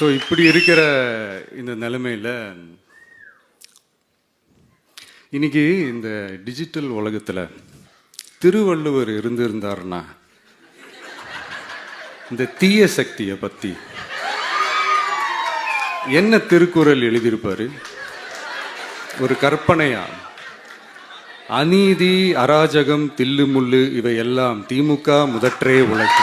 So இப்படி இருக்கிற இந்த நிலைமையில் இன்னைக்கு இந்த டிஜிட்டல் உலகத்தில் திருவள்ளுவர் இருந்திருந்தாருன்னா இந்த தீய சக்தியை பற்றி என்ன திருக்குறள் எழுதியிருப்பார்? ஒரு கற்பனையா? அநீதி அராஜகம் தில்லுமுள்ளு இவையெல்லாம் திமுக முதற்றே உலகு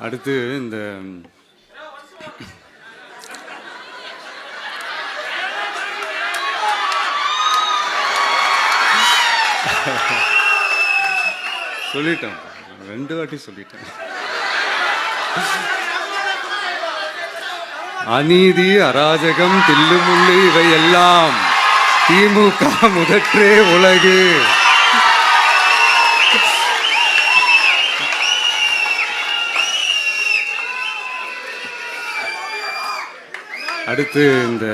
அடுத்து இந்த சொல்லிட்டேன் ரெண்டு வாட்டி சொல்லிட்டேன். அநீதி அராஜகம் தில்லுமுள்ளு இவை எல்லாம் திமுக முதற்றே உலகு. அடுத்து இந்த